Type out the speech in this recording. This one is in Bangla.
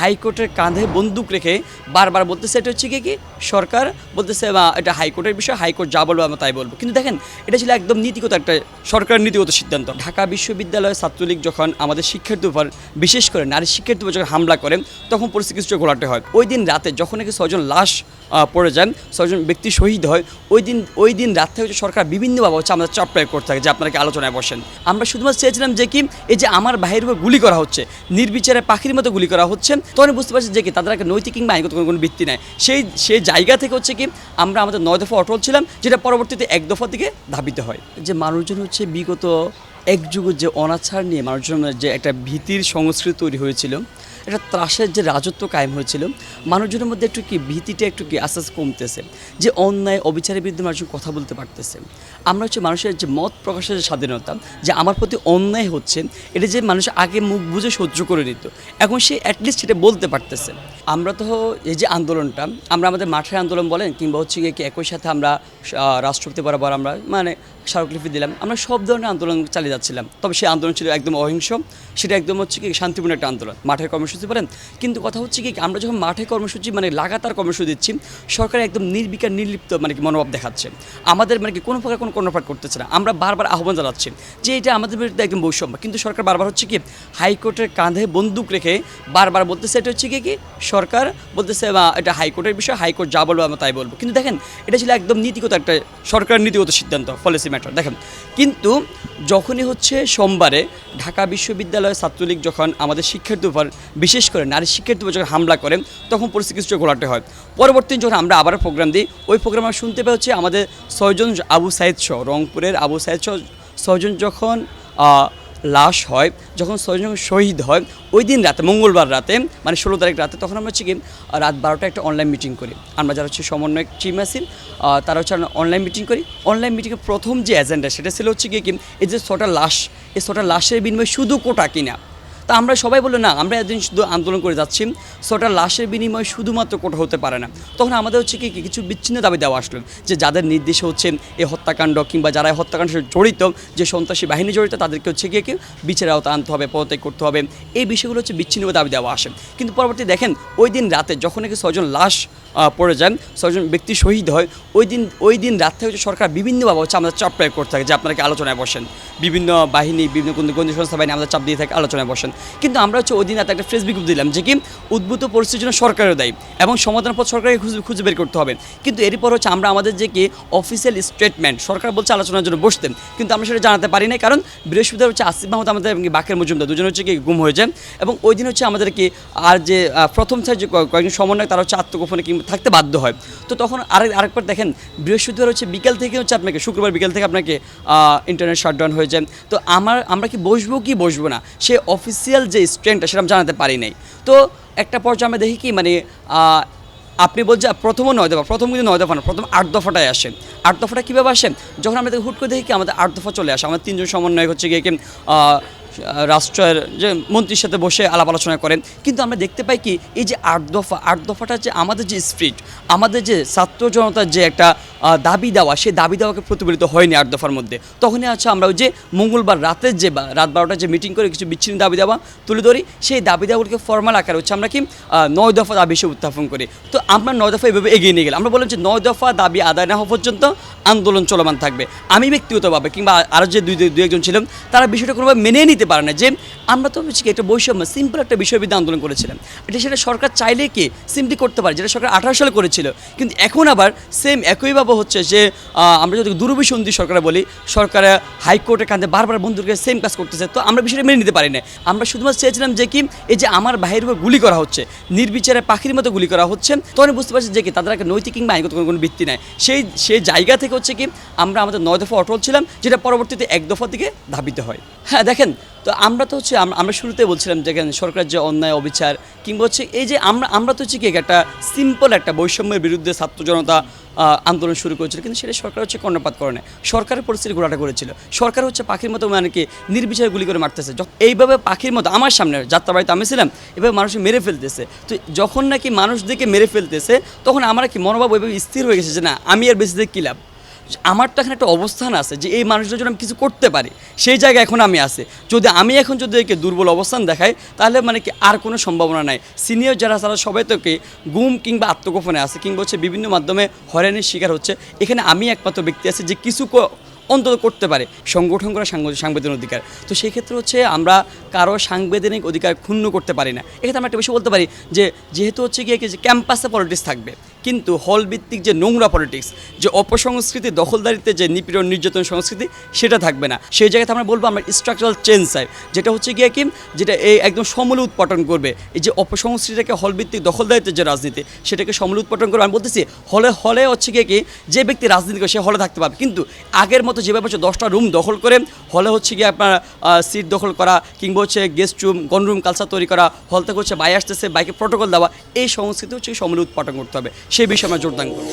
হাইকোর্টের কাঁধে বন্দুক রেখে বারবার বলতেছে, এটা হচ্ছে কি কি সরকার? বলতেছে এটা হাইকোর্টের বিষয়, হাইকোর্ট যা বলব আমরা তাই বলব। কিন্তু দেখেন, এটা ছিল একদম নীতিগত একটা, সরকারের নীতিগত সিদ্ধান্ত। ঢাকা বিশ্ববিদ্যালয়ের ছাত্রলীগ যখন আমাদের শিক্ষার্থীর উপর, বিশেষ করে নারী শিক্ষার্থীর উপর যখন হামলা করে, তখন পরিস্থিতি কিছুটা ঘোলাটে হয়। ওই দিন রাতে যখন নাকি ছয়জন লাশ পড়ে যান, ছয়জন ব্যক্তি শহীদ হয়, ওই দিন ওই দিন রাত থেকে সরকার বিভিন্নভাবে হচ্ছে আমাদের চাপ প্রয়োগ করতে থাকে যে আপনারা আলোচনায় বসেন। আমরা শুধুমাত্র চেয়েছিলাম যে কি, এই যে আমার ভাইয়ের উপর গুলি করা হচ্ছে, নির্বিচারে পাখির মতো গুলি করা হচ্ছে তখন বুঝতে পারছি যে কি, তাদের একটা নৈতিক কিংবা আইনগত কোনো ভিত্তি নাই। সেই সেই জায়গা থেকে হচ্ছে কি, আমরা আমাদের নয় দফা অটল ছিলাম, যেটা পরবর্তীতে এক দফা দিকে ধাবিত হয়। যে মানুষজন হচ্ছে বিগত এক যুগের যে অনাচার নিয়ে, মানুষজনের যে একটা ভীতির সংস্কৃতি তৈরি হয়েছিল একটা ত্রাসের যে রাজত্ব কায়েম হয়েছিল, মানুষজনের মধ্যে একটু কি ভীতিটা একটু কি আস্তে আস্তে কমতেছে? যে অন্যায়, অবিচারের বিরুদ্ধে মানুষজন কথা বলতে পারতেছে। আমরা হচ্ছে মানুষের যে মত প্রকাশের যে স্বাধীনতা, যে আমার প্রতি অন্যায় হচ্ছে, এটা যে মানুষ আগে মুখ বুঝে সহ্য করে নিত, এখন সে অ্যাটলিস্ট সেটা বলতে পারতেছে। আমরা তো এই যে আন্দোলনটা, আমরা আমাদের মাঠের আন্দোলন বলেন, কিংবা হচ্ছে গিয়ে কি একই সাথে আমরা রাষ্ট্রপতি বরাবর আমরা মানে স্মারকলিপি দিলাম, আমরা সব ধরনের আন্দোলন চালিয়ে যাচ্ছিলাম। তবে সেই আন্দোলন ছিল একদম অহিংস, সেটা একদম হচ্ছে কি শান্তিপূর্ণ একটা আন্দোলন। মাঠের কর্মসূচি বলেন কিন্তু কথা হচ্ছে কি, আমরা যখন মাঠে কর্মসূচি মানে লাগাতার কর্মসূচি দিচ্ছি, সরকার একদম নির্বিকার, নির্লিপ্ত মানে কি মনোভাব দেখাচ্ছে। আমাদের মানে কি কোনো প্রকার কোনো কর্ণপাত করতেছে না। আমরা বারবার আহ্বান জানাচ্ছি যে এটা আমাদের বিরুদ্ধে একদম বৈষম্য। কিন্তু সরকার বারবার হচ্ছে কি, হাইকোর্টের কাঁধে বন্দুক রেখে বারবার বলতেছে, এটা হচ্ছে কি কি সরকার বলতেছে এটা হাইকোর্টের বিষয়, হাইকোর্ট যা বলব আমরা তাই বলব। কিন্তু দেখেন, এটা ছিল একদম নীতিগত একটা, সরকারের নীতিগত সিদ্ধান্ত পলিসি ম্যাটার দেখেন। কিন্তু যখনই হচ্ছে সোমবারে ঢাকা বিশ্ববিদ্যালয়ের ছাত্রলীগ যখন আমাদের শিক্ষার্থীর উপর বিশেষ করে নারী শিক্ষার্থীর উপর যখন হামলা করে, তখন পরিস্থিতি কিছুটা ঘোলাটে হয়। পরবর্তী যখন আমরা আবার প্রোগ্রাম দিই, ওই প্রোগ্রামে আমরা শুনতে হচ্ছে আমাদের ছয়জন আবু সাইদ সহ, রংপুরের আবু সাইদ সহ, ছয়জন যখন লাশ হয়, যখন ছয়জন শহীদ হয়, ওই দিন রাতে, মঙ্গলবার রাতে মানে ষোলো তারিখ রাতে, তখন আমরা হচ্ছে কি, রাত বারোটা একটা অনলাইন মিটিং করি। আমরা যারা হচ্ছে সমন্বয়ক টিম আছি তারা হচ্ছে অনলাইন মিটিং করি। অনলাইন মিটিংয়ের প্রথম যে এজেন্ডা সেটা ছিল হচ্ছে কি, এই যে ছটা লাশ, এই ছটা লাশের বিনিময়ে শুধু কোটা কিনা। তা আমরা সবাই বলল, না, আমরা এদিন শুধু আন্দোলন করে যাচ্ছি। ছটা লাশের বিনিময়ে শুধুমাত্র কোটা হতে পারে না। তখন আমাদের হচ্ছে কি কিছু বিচ্ছিন্ন দাবি দেওয়া আসলো যে যাদের নির্দেশে হচ্ছে এই হত্যাকাণ্ড কিংবা যারা এই সাথে জড়িত, যে সন্ত্রাসী বাহিনী জড়িত, তাদেরকে হচ্ছে গিয়ে কি বিচারের আওতা আনতে হবে, পদত্যাগ করতে হবে। এই বিষয়গুলো হচ্ছে বিচ্ছিন্ন দাবি দেওয়া আসে। কিন্তু পরবর্তী দেখেন, ওই দিন রাতে যখন নাকি ছজন লাশ পড়ে যান ছজন ব্যক্তি শহীদ হয়, ওই দিন ওই দিন রাত থেকে হচ্ছে সরকার বিভিন্নভাবে হচ্ছে আমাদের চাপ প্রয়োগ করতে থাকে যে আপনারা আলোচনায় বসেন। বিভিন্ন বাহিনী, বিভিন্ন কোন সংস্থা বাহিনী আমাদের চাপ দিয়ে থাকে, আলোচনায় বসেন। কিন্তু আমরা হচ্ছে ওই একটা ফেসবুক দিলাম যে কি উদ্ভূত পরিস্থিতির জন্য সরকারের দায়ী এবং সমাধান পথ সরকারকে খুঁজে খুঁজে বের করতে হবে। কিন্তু এরই পর হচ্ছে আমরা আমাদের যে কি অফিসিয়াল স্টেটমেন্ট সরকার বলছে আলোচনার জন্য বসতেন কিন্তু আমরা সেটা জানাতে পারি না কারণ বৃহস্পতিবার হচ্ছে আসিফ মাহমুদ আমাদের বাকের মজুমদার দুজন হচ্ছে কি গুম হয়ে যান এবং ওই দিন হচ্ছে আমাদের কি আর যে প্রথম সাইড যে কয়েকজন সমন্বয় তারা হচ্ছে আত্মগোপনে কিংবা থাকতে বাধ্য হয়। তো তখন আরেক, আরেকবার দেখেন বৃহস্পতিবার হচ্ছে বিকেল থেকে হচ্ছে আপনাকে, শুক্রবার বিকেল থেকে আপনাকে ইন্টারনেট শাটডাউন হয়ে যায় তো আমার, আমরা কি বসবো কি বসবো না? সে অফিসিয়াল যে স্ট্রেন্ডটা সেটা জানাতে পারি নাই। তো একটা পর্যায়ে আমরা দেখি কি মানে আপনি বলছেন প্রথমও নয় দফা, প্রথম কিন্তু নয় দফা না, প্রথম আট দফাটায় আসে। আট দফাটা কীভাবে আসে? যখন আমরা হুট করে দেখি কি, আমাদের আট দফা চলে আসে। আমাদের তিনজন সমন্বয় হচ্ছে গিয়ে কি রাষ্ট্রের যে মন্ত্রীর সাথে বসে আলাপ আলোচনা করেন। কিন্তু আমরা দেখতে পাই কি, এই যে আট দফা, আট দফাটা যে আমাদের যে স্পিরিট আমাদের যে ছাত্র জনতার যে একটা দাবি দেওয়া সেই দাবি দেওয়াকে প্রতিফলিত হয়নি আট দফার মধ্যে। তখনই আছে আমরা ওই যে মঙ্গলবার রাতের যে রাত বারোটা যে মিটিং করে কিছু বিচ্ছিন্ন দাবি দেওয়া তুলে ধরি, সেই দাবি দেওয়াগুলোকে ফর্মাল আকার হচ্ছে আমরা কি নয় দফা দাবি হিসেবে উত্থাপন করি। তো আমরা নয় দফা এভাবে এগিয়ে নিয়ে গেলাম। আমরা বললাম যে নয় দফা দাবি আদায় না হওয়া পর্যন্ত আন্দোলন চলমান থাকবে। আমি ব্যক্তিগতভাবে কিংবা আরও যে দুই দুই একজন ছিলাম, তারা বিষয়টা কোনোভাবে মেনে নিতে পারে না যে আমরা তো হচ্ছে একটা বৈষম্য সিম্পল একটা বিষয়বিদ্যা আন্দোলন করেছিলাম। এটা সেটা সরকার চাইলে কি সিম্পলি করতে পারে, যেটা সরকার আঠারো সালে করেছিল। কিন্তু এখন আবার সেম একইভাবে হচ্ছে যে আমরা যদি দুরভিসন্ধি সরকারে বলি, সরকার হাইকোর্টের কাঁধে বারবার বন্ধুকে সেম কাজ করতেছে, তো আমরা বিষয়টা মেনে নিতে পারি না আমরা শুধুমাত্র চেয়েছিলাম যে কি, এই যে আমার ভাইয়ের উপর গুলি করা হচ্ছে, নির্বিচারে পাখির মতো গুলি করা হচ্ছে তখন বুঝতে পারছি যে কি তাদের একটা নৈতিক কিংবা আইনগত কোনো কোনো ভিত্তি নাই। সেই সেই জায়গা থেকে হচ্ছে কি, আমরা আমাদের নয় দফা অটল ছিলাম, যেটা পরবর্তীতে এক দফা দিকে ধাবিত হয়। হ্যাঁ দেখেন, তো আমরা তো হচ্ছে আমরা শুরুতে বলছিলাম যে সরকার যে অন্যায়, অবিচার, কিংবা হচ্ছে এই যে আমরা আমরা তো হচ্ছে কি একটা সিম্পল একটা বৈষম্যের বিরুদ্ধে ছাত্র জনতা আন্দোলন শুরু করেছিল, কিন্তু সেটা সরকার হচ্ছে কর্ণপাত করে না সরকারের পরিস্থিতি ঘোরাটা করেছিল। সরকার হচ্ছে পাখির মতো মানে কি নির্বিচারে গুলি করে মারতেছে। এইভাবে পাখির মতো আমার সামনে যাত্রাবাড়িতে আমি ছিলাম, এভাবে মানুষ মেরে ফেলতেছে। তো যখন নাকি মানুষদেরকে মেরে ফেলতেছে, তখন আমার কি মনোভাব ওইভাবে স্থির হয়ে গেছে যে না, আমি আর বেশি দেখে কী লাভ? আমার তো এখানে একটা অবস্থান আছে যে এই মানুষদের জন্য আমি কিছু করতে পারি। সেই জায়গায় এখন আমি আছি। যদি আমি এখন যদি একে দুর্বল অবস্থান দেখাই, তাহলে মানে কি আর কোনো সম্ভাবনা নাই। সিনিয়র যারা তারা সবাই তোকে গুম কিংবা আত্মগোপনে আছে কিংবা হচ্ছে বিভিন্ন মাধ্যমে হয়রানির শিকার হচ্ছে। এখানে আমি একমাত্র ব্যক্তি আছে যে কিছু অন্তত করতে পারে সংগঠন করা সাংবিধানিক অধিকার। তো সেই ক্ষেত্রে হচ্ছে আমরা কারও সাংবিধানিক অধিকার ক্ষুণ্ণ করতে পারি না। এক্ষেত্রে আমরা একটা বিষয় বলতে পারি যে যেহেতু হচ্ছে গিয়ে যে ক্যাম্পাসে পলিটিক্স থাকবে। কিন্তু হল ভিত্তিক যে নোংরা পলিটিক্স যে অপসংস্কৃতি দখলদারিতে যে নিপীড়ন, নির্যাতন সংস্কৃতি, সেটা থাকবে না। সেই জায়গাতে আমরা বলব আমরা স্ট্রাকচারাল চেঞ্জ চাই যেটা হচ্ছে গিয়ে কি, যেটা এই একদম সমূলে উৎপাটন করবে। এই যে অপসংস্কৃতিটাকে হল ভিত্তিক দখলদারিত্বের যে রাজনীতি, সেটাকে সমূলে উৎপাটন করবে। আমি বলতেছি, হলে হলে হচ্ছে গিয়ে কি, যে ব্যক্তি রাজনীতি করে, সে হলে থাকতে পারবে। কিন্তু আগের মতো যেভাবে হচ্ছে দশটা রুম দখল করে, হলে হচ্ছে গিয়ে আপনার সিট দখল করা, কিংবা হচ্ছে গেস্ট রুম গনরুম কালচার তৈরি করা, হল থেকে হচ্ছে বাই আসতেছে, বাইকে প্রোটোকল দেওয়া, এই সংস্কৃতি হচ্ছে সমূলে উৎপাটন করতে হবে। সেই বিষয়ে আমরা জোরদান করব।